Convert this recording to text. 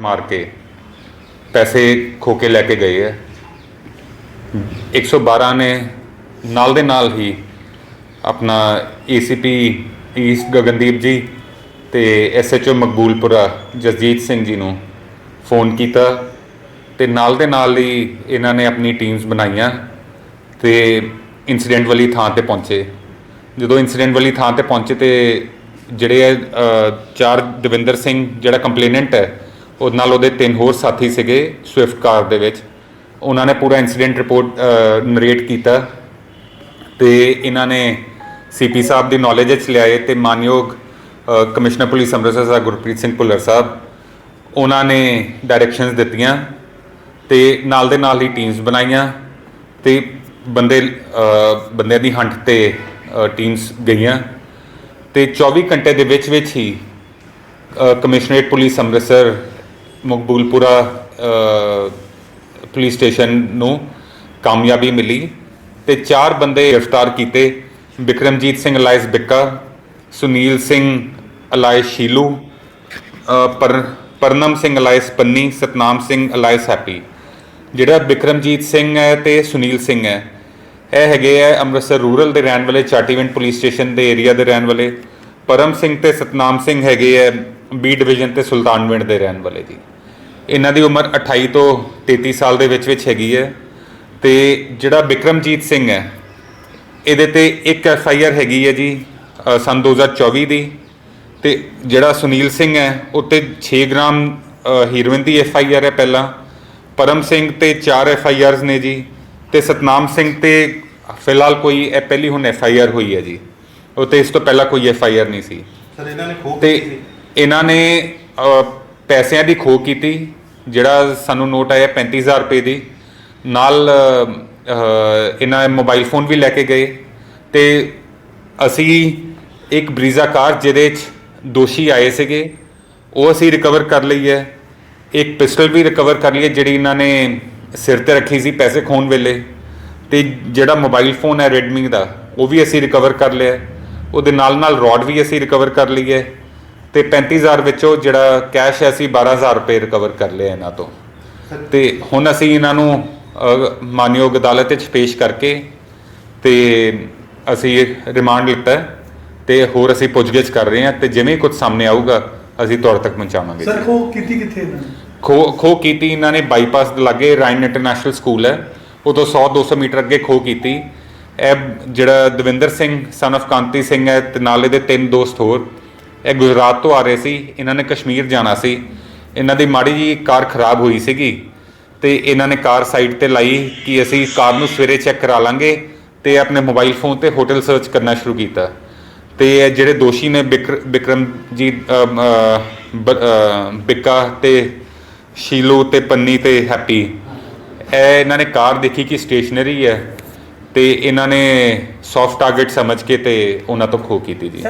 ਮਾਰ ਕੇ ਪੈਸੇ ਖੋ ਕੇ ਲੈ ਕੇ ਗਏ ਹੈ। 112 ਨੇ ਨਾਲ ਦੇ ਨਾਲ ਹੀ ਆਪਣਾ ਏਸੀਪੀ ਈਸ ਗਗਨਦੀਪ ਜੀ ਤੇ ਐਸਐਚਓ ਮਕਬੂਲਪੁਰਾ ਜਸਜੀਤ ਸਿੰਘ ਜੀ ਨੂੰ ਫੋਨ ਕੀਤਾ ਤੇ ਨਾਲ ਦੇ ਨਾਲ ਹੀ ਇਹਨਾਂ ਨੇ ਆਪਣੀ ਟੀਮਸ ਬਣਾਈਆਂ ਤੇ ਇਨਸੀਡੈਂਟ ਵਾਲੀ ਥਾਂ ਤੇ ਪਹੁੰਚੇ। ਜਦੋਂ ਇਨਸੀਡੈਂਟ ਵਾਲੀ ਥਾਂ ਤੇ ਪਹੁੰਚੇ ਤੇ ਜਿਹੜੇ ਹੈ, ਅ, ਚਾਰ ਦਵਿੰਦਰ ਸਿੰਘ ਜਿਹੜਾ ਕੰਪਲੇਨੈਂਟ ਹੈ ਉਹ ਨਾਲ ਉਹਦੇ ਤਿੰਨ ਹੋਰ ਸਾਥੀ ਸੀਗੇ ਸਵਿਫਟ ਕਾਰ ਦੇ ਵਿੱਚ। ਉਹਨਾਂ ਨੇ ਪੂਰਾ ਇਨਸੀਡੈਂਟ ਰਿਪੋਰਟ ਨਰੇਟ ਕੀਤਾ। ਤੇ ਇਹਨਾਂ ਨੇ ਸੀਪੀ ਸਾਹਿਬ ਦੀ ਨੌਲੇਜ ਵਿੱਚ ਲਿਆਏ ਤੇ ਮਾਨਯੋਗ ਕਮਿਸ਼ਨਰ ਪੁਲਿਸ ਅੰਮ੍ਰਿਤਸਰ ਸਾਹਿਬ ਗੁਰਪ੍ਰੀਤ ਸਿੰਘ ਭੁੱਲਰ ਸਾਹਿਬ, ਉਹਨਾਂ ਨੇ ਡਾਇਰੈਕਸ਼ਨਸ ਦਿੱਤੀਆਂ ਤੇ ਨਾਲ ਦੇ ਨਾਲ ਹੀ ਟੀਮਸ ਬਣਾਈਆਂ ਤੇ ਬੰਦੇ ਬੰਦਿਆਂ ਦੀ ਹੰਟ ਤੇ ਟੀਮਸ ਗਈਆਂ। ਤੇ 24 ਘੰਟੇ ਦੇ ਵਿੱਚ ਵਿੱਚ ਹੀ commissionerate police Amritsar Maqboolpura police station ਨੂੰ ਕਾਮਯਾਬੀ ਮਿਲੀ ਤੇ ਚਾਰ ਬੰਦੇ ਗ੍ਰਿਫਤਾਰ ਕੀਤੇ। ਵਿਕਰਮਜੀਤ ਸਿੰਘ ਅਲਾਇਸ ਬਿੱਕਾ, ਸੁਨੀਲ ਸਿੰਘ ਅਲਾਇਸ ਸ਼ੀਲੂ ਪਰ, Parnam Singh alias Panni, Satnam Singh alias Happy. ਜਿਹੜਾ ਵਿਕਰਮਜੀਤ ਸਿੰਘ ਹੈ ਤੇ ਸੁਨੀਲ ਸਿੰਘ ਹੈ, ਇਹ ਹੈਗੇ ਆ ਅੰਮ੍ਰਿਤਸਰ ਰੂਰਲ ਦੇ ਰਹਿਣ ਵਾਲੇ, ਚਾਟੀਵਿੰਡ ਪੁਲਿਸ ਸਟੇਸ਼ਨ ਦੇ ਏਰੀਆ ਦੇ ਰਹਿਣ ਵਾਲੇ। ਪਰਮ ਸਿੰਘ ਤੇ ਸਤਨਾਮ ਸਿੰਘ ਹੈਗੇ ਆ ਬੀ ਡਿਵੀਜ਼ਨ ਤੇ ਸੁਲਤਾਨਵਿੰਡ ਦੇ ਰਹਿਣ ਵਾਲੇ ਜੀ। ਇਹਨਾਂ ਦੀ ਉਮਰ 28 ਤੋਂ 33 ਸਾਲ ਦੇ ਵਿੱਚ ਵਿੱਚ ਹੈਗੀ ਹੈ ਤੇ ਜਿਹੜਾ ਵਿਕਰਮਜੀਤ ਸਿੰਘ ਹੈ ਇਹਦੇ ਤੇ ਇੱਕ ਐਫ ਆਈ ਆਰ ਹੈਗੀ ਹੈ ਜੀ ਸੰਨ 2024 ਦੀ ਤੇ ਜਿਹੜਾ ਸੁਨੀਲ ਸਿੰਘ ਹੈ ਉੱਤੇ 6 ਗ੍ਰਾਮ ਹੀਰੋਇਨ ਦੀ ਐਫ ਆਈ ਆਰ ਹੈ ਪਹਿਲਾਂ ਪਰਮ ਸਿੰਘ ਤੇ 4 ਐਫ ਆਈ ਆਰਸ ਨੇ ਜੀ ਤੇ ਸਤਨਾਮ ਸਿੰਘ ਤੇ ਫਿਲਹਾਲ ਕੋਈ ਇਹ ਪਹਿਲੀ ਹੁਣ ਐਫ ਆਈ ਆਰ ਹੋਈ ਹੈ ਜੀ ਉਹ ਤੇ ਇਸ ਤੋਂ ਪਹਿਲਾਂ ਕੋਈ ਐਫ ਆਈ ਆਰ ਨਹੀਂ ਸੀ। ਸਰ ਇਹਨਾਂ ਨੇ ਖੋਹ ਤੇ ਇਹਨਾਂ ਨੇ ਪੈਸਿਆਂ ਦੀ ਖੋਹ ਕੀਤੀ, ਜਿਹੜਾ ਸਾਨੂੰ ਨੋਟ ਆਇਆ 35000 ਰੁਪਏ ਦੀ। ਨਾਲ ਇਹਨਾਂ ਮੋਬਾਈਲ ਫੋਨ ਵੀ ਲੈ ਕੇ ਗਏ। ਤੇ ਅਸੀਂ ਇੱਕ ਬਰੀਜ਼ਾ ਕਾਰ ਜਿਹਦੇ 'ਚ ਦੋਸ਼ੀ ਆਏ ਸੀਗੇ, ਉਹ ਅਸੀਂ ਰਿਕਵਰ ਕਰ ਲਈ ਹੈ। ਇੱਕ ਪਿਸਟਲ ਵੀ ਰਿਕਵਰ ਕਰ ਲਈ ਹੈ, ਜਿਹੜੀ ਇਹਨਾਂ ਨੇ ਸਿਰ ਤੇ ਰੱਖੀ ਸੀ ਪੈਸੇ ਖੋਣ ਵੇਲੇ। ਤੇ ਜਿਹੜਾ ਮੋਬਾਈਲ ਫੋਨ ਹੈ Redmi ਦਾ, ਉਹ ਵੀ ਅਸੀਂ ਰਿਕਵਰ ਕਰ ਲਿਆ ਉਹਦੇ ਨਾਲ ਨਾਲ ਰੋਡ ਵੀ ਅਸੀਂ ਰਿਕਵਰ ਕਰ ਲਈ ਹੈ। ਤੇ 35000 ਵਿੱਚੋਂ ਜਿਹੜਾ ਕੈਸ਼ ਹੈ ਅਸੀਂ 12000 ਰੁਪਏ ਰਿਕਵਰ ਕਰ ਲਿਆ ਇਹਨਾਂ ਤੋਂ। ਤੇ ਹੁਣ ਅਸੀਂ ਇਹਨਾਂ ਨੂੰ ਮਾਨਯੋਗ ਅਦਾਲਤ ਵਿੱਚ ਪੇਸ਼ ਕਰਕੇ ਤੇ ਅਸੀਂ ਰਿਮਾਂਡ ਲਿੱਤਾ ਤੇ ਹੋਰ ਅਸੀਂ ਪੁੱਛਗਿੱਛ ਕਰ ਰਹੇ ਹਾਂ ਤੇ ਜਿਵੇਂ ਕੁਝ ਸਾਹਮਣੇ ਆਊਗਾ ਅਸੀਂ ਤੁਹਾਡੇ ਤੱਕ ਪਹੁੰਚਾਵਾਂਗੇ। ਸਰ ਖੋਹ ਕੀਤੀ ਕਿੱਥੇ ਇਹਨਾਂ ਨੇ? ਖੋ ਖੋ ਕੀਤੀ ਇਹਨਾਂ ਨੇ ਬਾਈਪਾਸ ਦੇ ਲਾਗੇ ਰਾਇਨ ਇੰਟਰਨੈਸ਼ਨਲ ਸਕੂਲ ਹੈ। ਉਦੋਂ 100 200 ਮੀਟਰ ਅੱਗੇ ਖੋ ਕੀਤੀ। ਇਹ ਜਿਹੜਾ ਦਵਿੰਦਰ ਸਿੰਘ ਸਨ of ਕਾਂਤੀ ਸਿੰਘ ਹੈ ਤੇ ਨਾਲ ਇਹਦੇ ਤਿੰਨ ਦੋਸਤ ਹੋਰ। ਇਹ ਗੁਜਰਾਤ ਤੋਂ ਆ ਰਹੇ ਸੀ ਇਹਨਾਂ ਨੇ ਕਸ਼ਮੀਰ ਜਾਣਾ ਸੀ। ਇਹਨਾਂ ਦੀ ਮਾੜੀ ਜੀ ਕਾਰ ਖਰਾਬ ਹੋਈ ਸੀਗੀ ਤੇ ਇਹਨਾਂ ਨੇ ਕਾਰ ਸਾਈਡ ਤੇ ਲਾਈ ਕਿ ਅਸੀਂ ਕਾਰ ਨੂੰ ਸਵੇਰੇ ਚੈੱਕ ਕਰਾ ਲਾਂਗੇ ਤੇ ਆਪਣੇ ਮੋਬਾਈਲ ਫੋਨ ਤੇ ਹੋਟਲ ਸਰਚ ਕਰਨਾ ਸ਼ੁਰੂ ਕੀਤਾ। ਤੇ ਇਹ ਜਿਹੜੇ ਦੋਸ਼ੀ ਨੇ ਬਿਕਰ- ਬਿਕਰਮਜੀਤ ਅਮ, ਬ- ਬਿੱਕਾ ਤੇ ਸ਼ੀਲੋ ਤੇ ਪੰਨੀ ਤੇ ਹੈਪੀ ਇਹ ਇਹਨਾਂ ਨੇ ਕਾਰ ਦੇਖੀ ਕਿ ਸਟੇਸ਼ਨਰੀ ਹੈ ਤੇ ਇਹਨਾਂ ਨੇ ਸੌਫਟ ਟਾਰਗੇਟ ਸਮਝ ਕੇ ਤੇ ਉਹਨਾਂ ਤੋਂ ਖੋ ਕੀਤੀ ਜੀ।